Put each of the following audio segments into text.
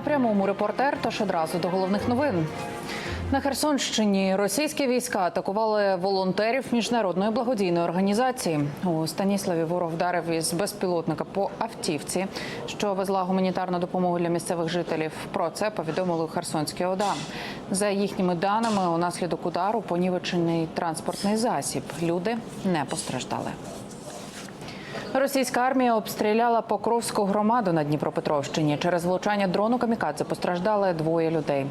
На прямому репортер, тож одразу до головних новин. На Херсонщині російські війська атакували волонтерів міжнародної благодійної організації. У Станіславі ворог вдарив із безпілотника по автівці, що везла гуманітарну допомогу для місцевих жителів. Про це повідомили у Херсонській ОДА. За їхніми даними, унаслідок удару понівечений транспортний засіб. Люди не постраждали. Російська армія обстріляла Покровську громаду на Дніпропетровщині. Через влучання дрону камікадзе постраждали двоє людей.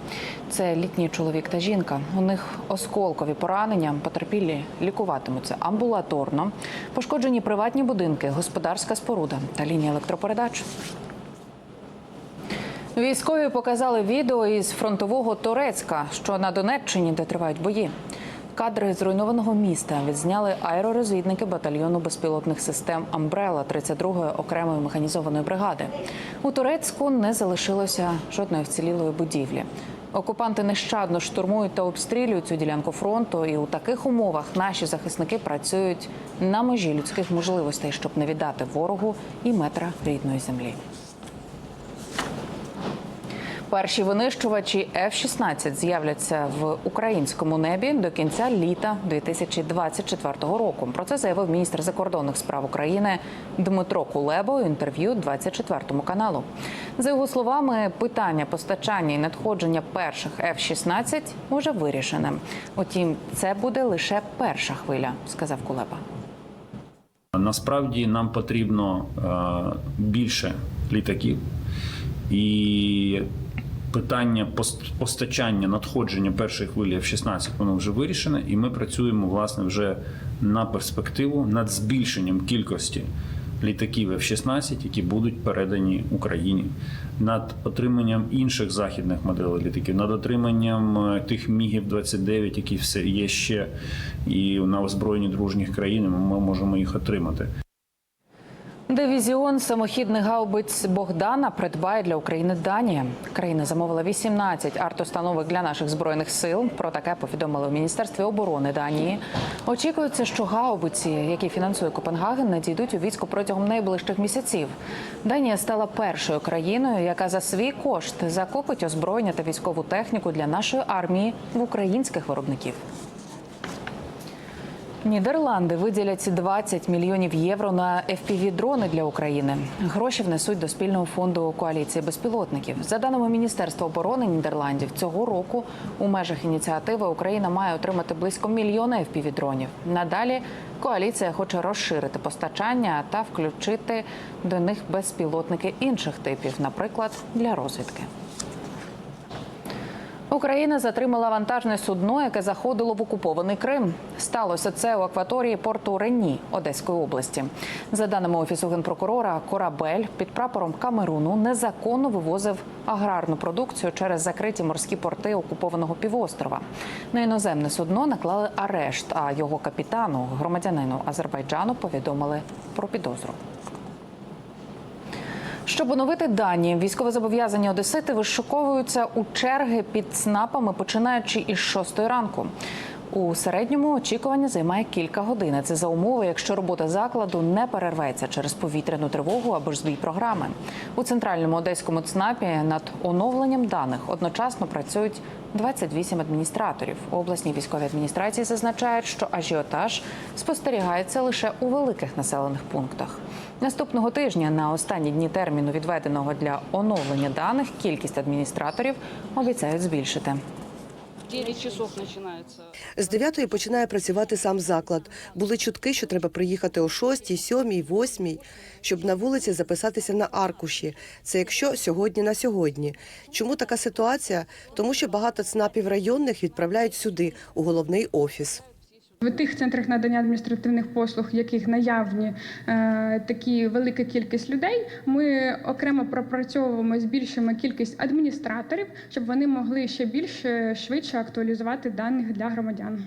Це літній чоловік та жінка. У них осколкові поранення. Потерпілі лікуватимуться амбулаторно. Пошкоджені приватні будинки, господарська споруда та лінія електропередач. Військові показали відео із фронтового Торецька, що на Донеччині, де тривають бої. Кадри зруйнованого міста відзняли аеророзвідники батальйону безпілотних систем Амбрела 32-ї окремої механізованої бригади. У Турецьку не залишилося жодної вцілілої будівлі. Окупанти нещадно штурмують та обстрілюють цю ділянку фронту, і у таких умовах наші захисники працюють на межі людських можливостей, щоб не віддати ворогу і метра рідної землі. Перші винищувачі F-16 з'являться в українському небі до кінця літа 2024 року. Про це заявив міністр закордонних справ України Дмитро Кулеба у інтерв'ю 24 каналу. За його словами, питання постачання і надходження перших F-16 уже вирішене. Утім, це буде лише перша хвиля, сказав Кулеба. Насправді нам потрібно е, більше літаків і питання пост- постачання надходження першої хвилі F-16 воно вже вирішене, і ми працюємо власне вже на перспективу над збільшенням кількості літаків F-16, які будуть передані Україні, над отриманням інших західних моделей літаків, над отриманням е, тих мігів 29 які все є ще і на озброєнні дружніх країн. Ми можемо їх отримати. Дивізіон самохідних гаубиць Богдана придбає для України Данія. Країна замовила 18 артустановок для наших збройних сил. Про таке повідомили у міністерстві оборони Данії. Очікується, що гаубиці, які фінансує Копенгаген, надійдуть у військо протягом найближчих місяців. Данія стала першою країною, яка за свій кошт закупить озброєння та військову техніку для нашої армії в українських виробників. Нідерланди виділять 20 мільйонів євро на fpv дрони для України. Гроші внесуть до спільного фонду коаліції безпілотників. За даними Міністерства оборони Нідерландів, цього року у межах ініціативи Україна має отримати близько мільйона fpv дронів. Надалі коаліція хоче розширити постачання та включити до них безпілотники інших типів, наприклад, для розвідки. Україна затримала вантажне судно, яке заходило в окупований Крим. Сталося це у акваторії порту Рені Одеської області. За даними офісу генпрокурора, корабель під прапором Камеруну незаконно вивозив аграрну продукцію через закриті морські порти окупованого півострова. На іноземне судно наклали арешт, а його капітану, громадянину Азербайджану, повідомили про підозру. Щоб оновити дані, військовозобов'язані одесити вишуковуються у черги під ЦНАПами, починаючи із 6 ранку. У середньому очікування займає кілька годин. Це за умови, якщо робота закладу не перерветься через повітряну тривогу або ж збій програми. У центральному одеському ЦНАПі над оновленням даних одночасно працюють 28 адміністраторів. У обласній військовій адміністрації зазначають, що ажіотаж спостерігається лише у великих населених пунктах. Наступного тижня на останні дні терміну, відведеного для оновлення даних, кількість адміністраторів обіцяють збільшити. 9 часов начинается. З 9 починає працювати сам заклад. Були чутки, що треба приїхати о 6, 7, 8, щоб на вулиці записатися на аркуші. Це якщо сьогодні на сьогодні. Чому така ситуація? Тому що багато ЦНАПів районних відправляють сюди, у головний офіс. В тих центрах надання адміністративних послуг, яких наявні е, такі велика кількість людей, ми окремо пропрацьовуємо, збільшуємо кількість адміністраторів, щоб вони могли ще більше швидше актуалізувати даних для громадян.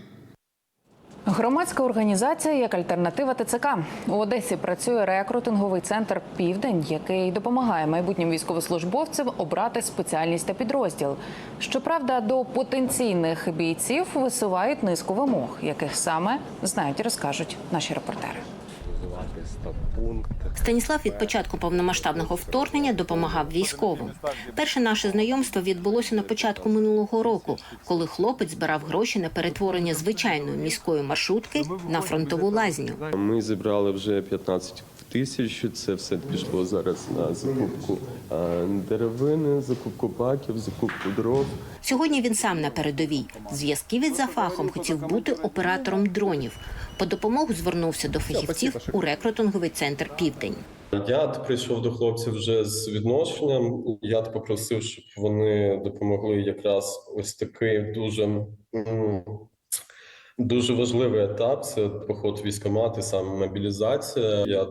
Громадська організація як альтернатива ТЦК у Одесі працює рекрутинговий центр Південь, який допомагає майбутнім військовослужбовцям обрати спеціальність та підрозділ. Щоправда, до потенційних бійців висувають низку вимог, яких саме знають розкажуть наші репортери. Станіслав від початку повномасштабного вторгнення допомагав військовим. Перше наше знайомство відбулося на початку минулого року, коли хлопець збирав гроші на перетворення звичайної міської маршрутки на фронтову лазню. Ми зібрали вже 15 тисяч. Це все пішло зараз на закупку деревини, закупку баків, закупку дров. Сьогодні він сам на передовій. Зв'язківець за фахом хотів бути оператором дронів. По допомогу звернувся до фахівців у рекрутинговий центр Південь. Я прийшов до хлопців вже з відношенням. Я попросив, щоб вони допомогли якраз ось такий дуже. Дуже важливий етап це поход в військкомати, саме мобілізація. Я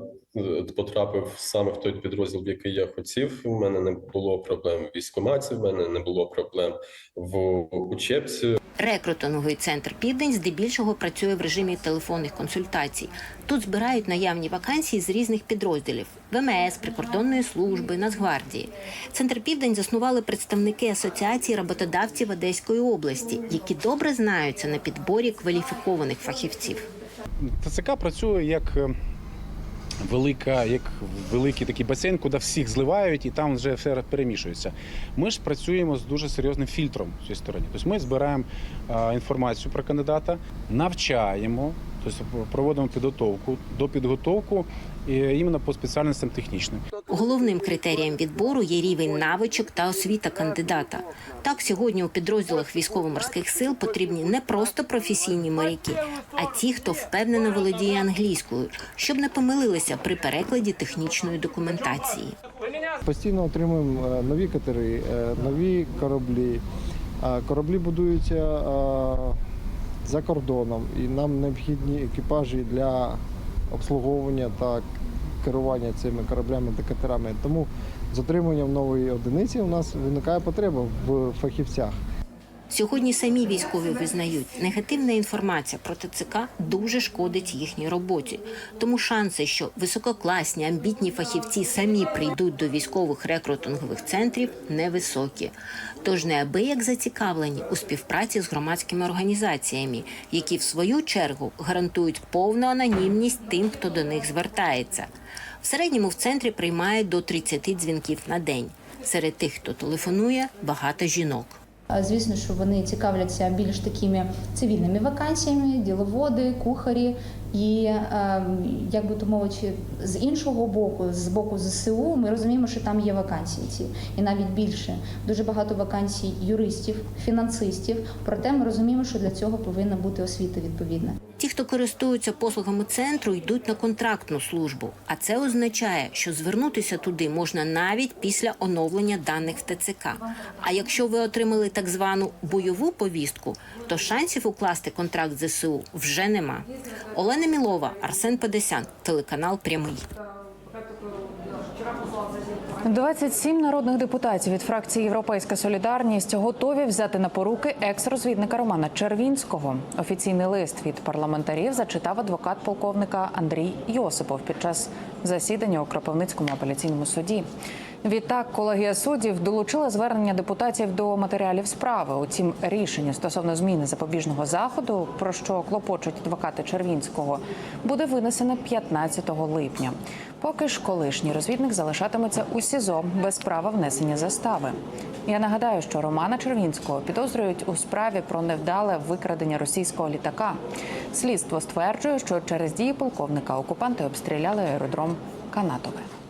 потрапив саме в той підрозділ, в який я хотів. У мене не було проблем в військкоматі, в мене не було проблем в учебці. Рекрутинговий центр Південь здебільшого працює в режимі телефонних консультацій. Тут збирають наявні вакансії з різних підрозділів ВМС, прикордонної служби, Нацгвардії. Центр Південь заснували представники асоціації роботодавців Одеської області, які добре знаються на підборі кваліфікованих фахівців. ТЦК працює як е, велика, як великий такий басейн, куди всіх зливають, і там вже все перемішується. Ми ж працюємо з дуже серйозним фільтром в цій сторони. Тобто ми збираємо інформацію про кандидата, навчаємо, тобто проводимо підготовку до підготовку іменно по спеціальностям технічним. Головним критерієм відбору є рівень навичок та освіта кандидата. Так, сьогодні у підрозділах військово-морських сил потрібні не просто професійні моряки, а ті, хто впевнено володіє англійською, щоб не помилилися при перекладі технічної документації. Постійно отримуємо е, нові катери, е, нові кораблі. Кораблі будуються за кордоном, і нам необхідні екіпажі для обслуговування та керування цими кораблями та катерами. Тому з отриманням нової одиниці у нас виникає потреба в фахівцях. Сьогодні самі військові визнають, негативна інформація про ТЦК дуже шкодить їхній роботі. Тому шанси, що висококласні амбітні фахівці самі прийдуть до військових рекрутингових центрів, невисокі. Тож неабияк зацікавлені у співпраці з громадськими організаціями, які в свою чергу гарантують повну анонімність тим, хто до них звертається. В середньому в центрі приймають до 30 дзвінків на день. Серед тих, хто телефонує, багато жінок. Звісно, що вони цікавляться більш такими цивільними вакансіями, діловоди, кухарі. І е, як би то мовити, з іншого боку, з боку ЗСУ, ми розуміємо, що там є вакансії ці, і навіть більше. Дуже багато вакансій юристів, фінансистів. Проте ми розуміємо, що для цього повинна бути освіта відповідна. Ті, хто користуються послугами центру, йдуть на контрактну службу. А це означає, що звернутися туди можна навіть після оновлення даних в ТЦК. А якщо ви отримали так звану бойову повістку, то шансів укласти контракт ЗСУ вже нема. Олена Мілова, Арсен Педесян, телеканал Прямий. 27 народних депутатів від фракції Європейська Солідарність готові взяти на поруки екс-розвідника Романа Червінського. Офіційний лист від парламентарів зачитав адвокат полковника Андрій Йосипов під час засідання у Кропивницькому апеляційному суді. Відтак, колегія суддів долучила звернення депутатів до матеріалів справи. Утім, рішення стосовно зміни запобіжного заходу, про що клопочуть адвокати Червінського, буде винесено 15 липня. Поки ж колишній розвідник залишатиметься у СІЗО без права внесення застави. Я нагадаю, що Романа Червінського підозрюють у справі про невдале викрадення російського літака. Слідство стверджує, що через дії полковника окупанти обстріляли аеродром Канатове.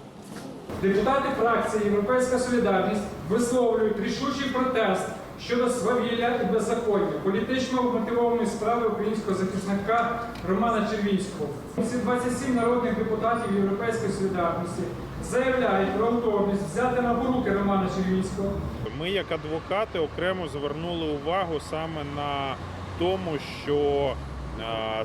Депутати фракції Європейська Солідарність висловлюють рішучий протест щодо свавілля і беззаконня політично мотивованої справи українського захисника Романа Червінського. Всі 27 народних депутатів Європейської солідарності заявляють про готовність взяти на поруки Романа Червінського Ми, як адвокати, окремо звернули увагу саме на тому, що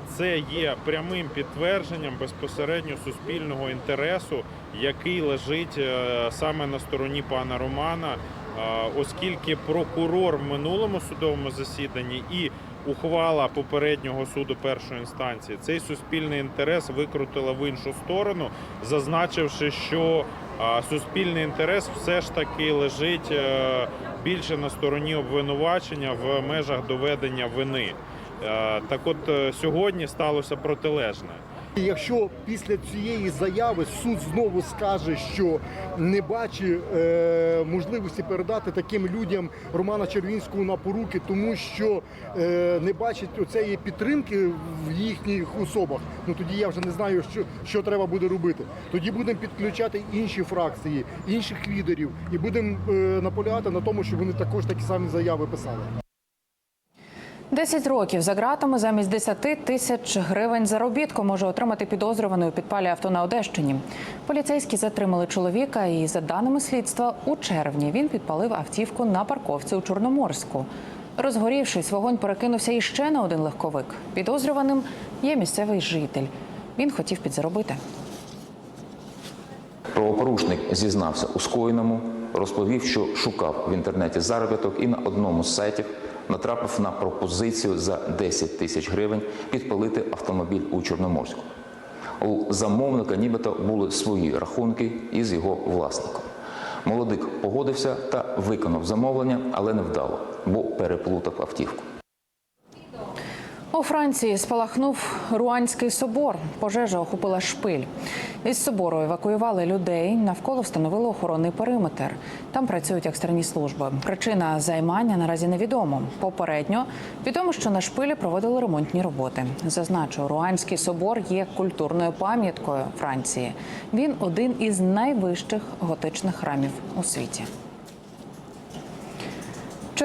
це є прямим підтвердженням безпосередньо суспільного інтересу, який лежить е, саме на стороні пана Романа, оскільки прокурор в минулому судовому засіданні і ухвала попереднього суду першої інстанції цей суспільний інтерес викрутила в іншу сторону, зазначивши, що суспільний інтерес все ж таки лежить е, більше на стороні обвинувачення в межах доведення вини. Е, Так от е, сьогодні сталося протилежне. Якщо після цієї заяви суд знову скаже, що не бачить е, можливості передати таким людям Романа Червінського на поруки, тому що е, не бачить оцеї підтримки в їхніх особах, ну тоді я вже не знаю, що, що треба буде робити. Тоді будемо підключати інші фракції, інших лідерів і будемо е, наполягати на тому, щоб вони також такі самі заяви писали. 10 років за ґратами замість 10 тисяч гривень заробітку може отримати підозрюваний у підпалі авто на Одещині. Поліцейські затримали чоловіка, і за даними слідства, у червні він підпалив автівку на парковці у Чорноморську. Розгорівшись, вогонь перекинувся іще на один легковик. Підозрюваним є місцевий житель. Він хотів підзаробити. Правопорушник зізнався у скоєному, розповів, що шукав в інтернеті заробіток і на одному з сайтів натрапив на пропозицію за 10 тисяч гривень підпалити автомобіль у Чорноморську. У замовника нібито були свої рахунки із його власником. Молодик погодився та виконав замовлення, але не вдало, бо переплутав автівку. У Франції спалахнув Руанський собор. Пожежа охопила шпиль. Із собору евакуювали людей. Навколо встановили охоронний периметр. Там працюють екстрені служби. Причина займання наразі невідомо. Попередньо відомо, що на шпилі проводили ремонтні роботи. Зазначу, Руанський собор є культурною пам'яткою Франції. Він один із найвищих готичних храмів у світі.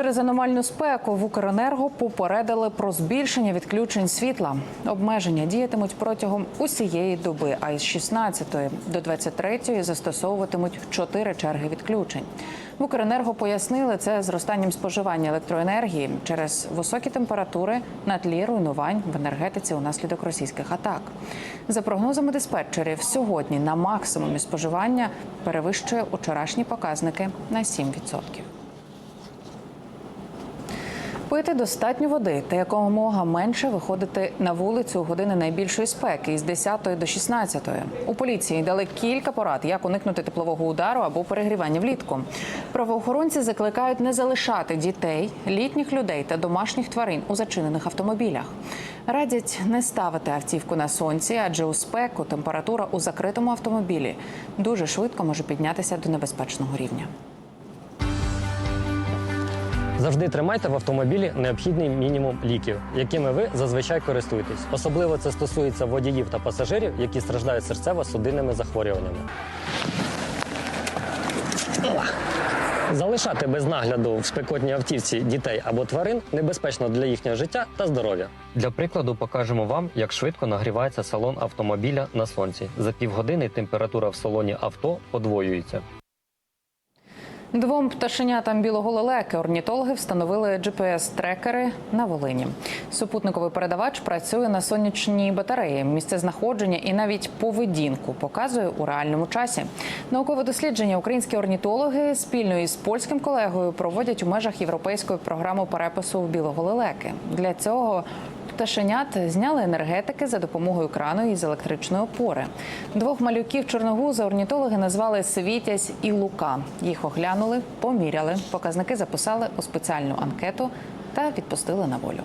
Через аномальну спеку в Укренерго попередили про збільшення відключень світла. Обмеження діятимуть протягом усієї доби, а із 16 до 23 застосовуватимуть чотири черги відключень. В Укренерго пояснили це зростанням споживання електроенергії через високі температури на тлі руйнувань в енергетиці унаслідок російських атак. За прогнозами диспетчерів, сьогодні на максимумі споживання перевищує вчорашні показники на 7%. Пити достатньо води та якомога менше виходити на вулицю у години найбільшої спеки із 10 до 16. У поліції дали кілька порад, як уникнути теплового удару або перегрівання влітку. Правоохоронці закликають не залишати дітей, літніх людей та домашніх тварин у зачинених автомобілях. Радять не ставити автівку на сонці, адже у спеку температура у закритому автомобілі дуже швидко може піднятися до небезпечного рівня. Завжди тримайте в автомобілі необхідний мінімум ліків, якими ви зазвичай користуєтесь. Особливо це стосується водіїв та пасажирів, які страждають серцево-судинними захворюваннями. Залишати без нагляду в спекотній автівці дітей або тварин небезпечно для їхнього життя та здоров'я. Для прикладу покажемо вам, як швидко нагрівається салон автомобіля на сонці. За півгодини температура в салоні авто подвоюється. Двом пташенятам білого лелеки орнітологи встановили GPS-трекери на Волині. Супутниковий передавач працює на сонячній батареї. Місце знаходження і навіть поведінку показує у реальному часі. Наукове дослідження українські орнітологи спільно із польським колегою проводять у межах європейської програми перепису білого лелеки. Для цього Пташенят зняли енергетики за допомогою крану із електричної опори. Двох малюків чорногуза орнітологи назвали Світязь і Лука. Їх оглянули, поміряли, показники записали у спеціальну анкету та відпустили на волю.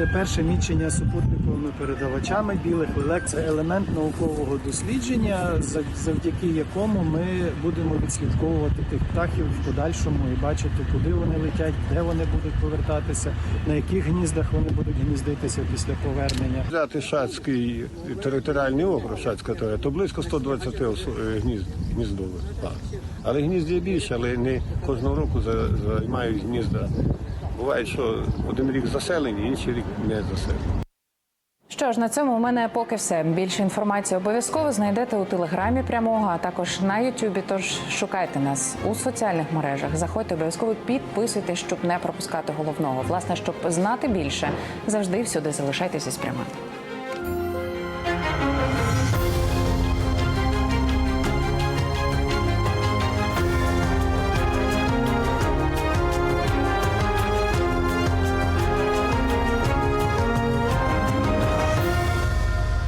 Це перше мічення супутниковими передавачами білих лелек. Це елемент наукового дослідження, завдяки якому ми будемо відслідковувати тих птахів в подальшому і бачити, куди вони летять, де вони будуть повертатися, на яких гніздах вони будуть гніздитися після повернення. Взяти Шацький територіальний округ, Шацька територія, то близько 120 е, гнізд, гніздових. Але гнізд є більше, але не кожного року займають гнізда. Буває, що один рік заселені, інший рік не заселені. Що ж, на цьому у мене поки все. Більше інформації обов'язково знайдете у телеграмі прямого, а також на Ютубі. Тож шукайте нас у соціальних мережах. Заходьте обов'язково підписуйтесь, щоб не пропускати головного. Власне, щоб знати більше, завжди всюди залишайтеся з.